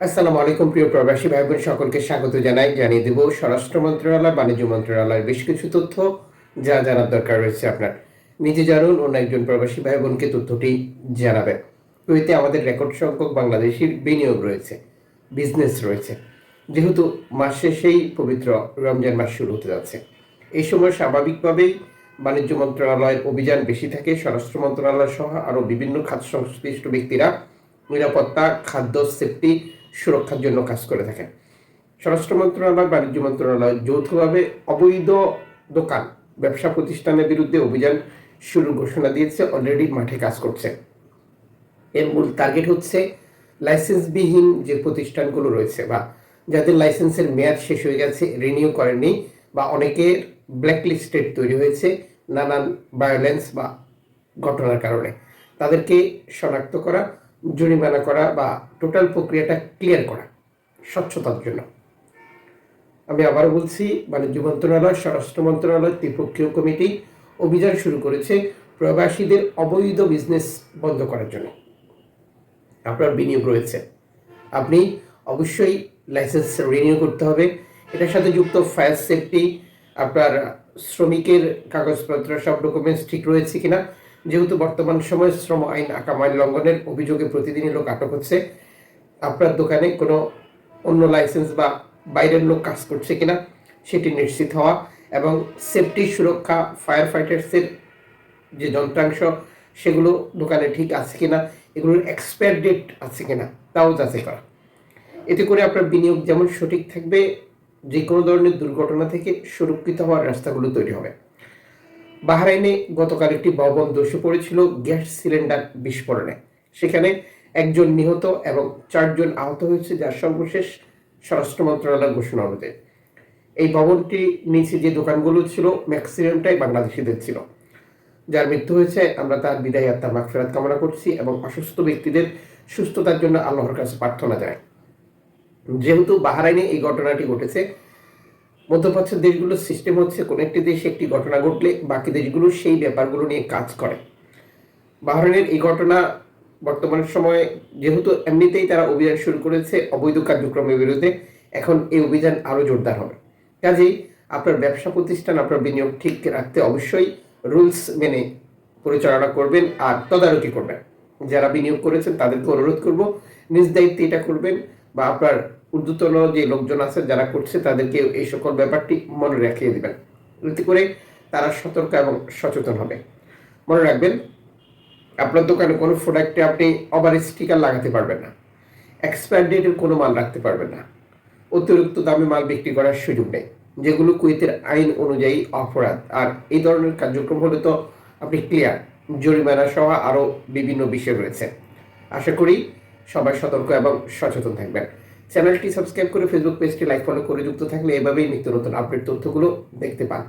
আসসালামু আলাইকুম, প্রিয় প্রবাসী ভাই বোন সকলকে স্বাগত জানাই, জানিয়ে দেব স্বরাষ্ট্র মন্ত্রণালয়, বাণিজ্য মন্ত্রণালয়ের বেশ কিছু তথ্য যা জানার দরকার রয়েছে আপনার। নিজে জানুন, অন্য একজন প্রবাসী ভাই বোনকে তথ্যটি জানাবেন কুয়েতে আমাদের রেকর্ড সংখ্যক বাংলাদেশির বিনিয়োগ রয়েছে, বিজনেস রয়েছে। যেহেতু মাস শেষেই পবিত্র রমজান মাস শুরু হতে যাচ্ছে, এই সময় স্বাভাবিকভাবেই বাণিজ্য মন্ত্রণালয়ের অভিযান বেশি থাকে। স্বরাষ্ট্র মন্ত্রণালয় সহ আরও বিভিন্ন খাত সংশ্লিষ্ট ব্যক্তিরা নিরাপত্তা, খাদ্য, সেফটি সুরক্ষার জন্য কাজ করে থাকেন। স্বরাষ্ট্র মন্ত্রণালয়, বাণিজ্য মন্ত্রণালয় যৌথভাবে অবৈধ দোকান, ব্যবসা প্রতিষ্ঠানের বিরুদ্ধে অভিযান শুরুর ঘোষণা দিয়েছে অলরেডি মাঠে কাজ করছে এর মূল টার্গেট হচ্ছে লাইসেন্সবিহীন যে প্রতিষ্ঠানগুলো রয়েছে বা যাদের লাইসেন্সের মেয়াদ শেষ হয়ে গেছে রিনিউ করেনি বা অনেকের ব্ল্যাকলিস্টেড তৈরি হয়েছে নানান ভায়োলেন্স বা ঘটনার কারণে। তাদেরকে শনাক্ত করা জরিমানা করা বা টোটাল প্রক্রিয়াটা ক্লিয়ার করা, স্বচ্ছতার জন্য। আমি আবার বলছি, বাণিজ্য মন্ত্রণালয়, স্বরাষ্ট্র মন্ত্রণালয়, ত্রিপক্ষীয় কমিটি অভিযান শুরু করেছে প্রবাসীদের অবৈধ বিজনেস বন্ধ করার জন্য। আপনার বিনিয়োগ রয়েছে। আপনি অবশ্যই লাইসেন্স রিনিউ করতে হবে। এটার সাথে যুক্ত ফায়ার সেফটি আপনার শ্রমিকের কাগজপত্র, সব ডকুমেন্টস ঠিক রয়েছে কিনা যেহেতু বর্তমান সময়ে শ্রম আইন আকাম আইন লঙ্ঘনের অভিযোগে প্রতিদিনই লোক আটক হচ্ছে, আপনার দোকানে কোনো অন্য লাইসেন্স বা বাইরের লোক কাজ করছে কিনা সেটি নিশ্চিত হওয়া এবং সেফটি সুরক্ষা ফায়ার ফাইটার্সের যে যন্ত্রাংশ সেগুলো দোকানে ঠিক আছে কিনা, এগুলোর এক্সপায়ার ডেট আছে কিনা তাও যাচাই করা। এতে করে আপনার বিনিয়োগ যেমন সঠিক থাকবে, যে কোনো ধরনের দুর্ঘটনা থেকে সুরক্ষিত হওয়ার রাস্তাগুলো তৈরি হবে। বাহরাইনে গতকাল একটি ভবন ধসে পড়েছিল গ্যাস সিলিন্ডার বিস্ফোরণে। সেখানে একজন নিহত এবং চারজন আহত হয়েছে যার সর্বশেষ স্বরাষ্ট্র মন্ত্রণালয়ের ঘোষণা অনুযায়ী। এই ভবনটি নিচে যে দোকানগুলো ছিল ম্যাক্সিমামটাই বাংলাদেশিদের ছিল। যার মৃত্যু হয়েছে, আমরা তার বিদায় আত্মার মাগফিরাত কামনা করছি এবং অসুস্থ ব্যক্তিদের সুস্থতার জন্য আল্লাহর কাছে প্রার্থনা জানাই। যেহেতু বাহারাইনে এই ঘটনাটি ঘটেছে মধ্যপ্রাচ্যের দেশগুলোর সিস্টেম হচ্ছে কোনো একটি দেশে একটি ঘটনা ঘটলে বাকি দেশগুলো সেই ব্যাপারগুলো নিয়ে কাজ করে। বাহরাইনের এই ঘটনা বর্তমান সময়ে যেহেতু এমনিতেই তারা অভিযান শুরু করেছে অবৈধ কার্যক্রমের বিরুদ্ধে, এখন এই অভিযান আরও জোরদার হবে। কাজেই আপনার ব্যবসা প্রতিষ্ঠান, আপনার বিনিয়োগ ঠিক রাখতে অবশ্যই রুলস মেনে পরিচালনা করবেন আর তদারকি করবেন। যারা বিনিয়োগ করেছেন তাদেরকে অনুরোধ করব, নিজ দায়িত্বে এটা করবেন বা আপনার ঊর্ধ্বতন যে লোকজন আছে, যারা করছে, তাদেরকে এই সকল ব্যাপারটি মনে রাখিয়ে দেবেন। এতে করে তারা সতর্ক এবং সচেতন হবে। মনে রাখবেন, আপনার দোকানে কোনো প্রোডাক্টে আপনি ওভার স্টিকার লাগাতে পারবেন না। এক্সপায়ার ডেটের কোনো মাল রাখতে পারবেন না। অতিরিক্ত দামে মাল বিক্রি করার সুযোগ নেই। যেগুলো কুয়েতের আইন অনুযায়ী অপরাধ। আর এই ধরনের কার্যক্রম হলে তো আপনি ক্লিয়ার জরিমানা সহ আরও বিভিন্ন বিষয় রয়েছে। আশা করি সবাই সতর্ক এবং সচেতন থাকবেন। চ্যানেলটি সাবস্ক্রাইব করে ফেসবুক পেজটি লাইক ফলো করে যুক্ত থাকলে এভাবেই নিত্য নতুন আপডেট তথ্যগুলো দেখতে পান।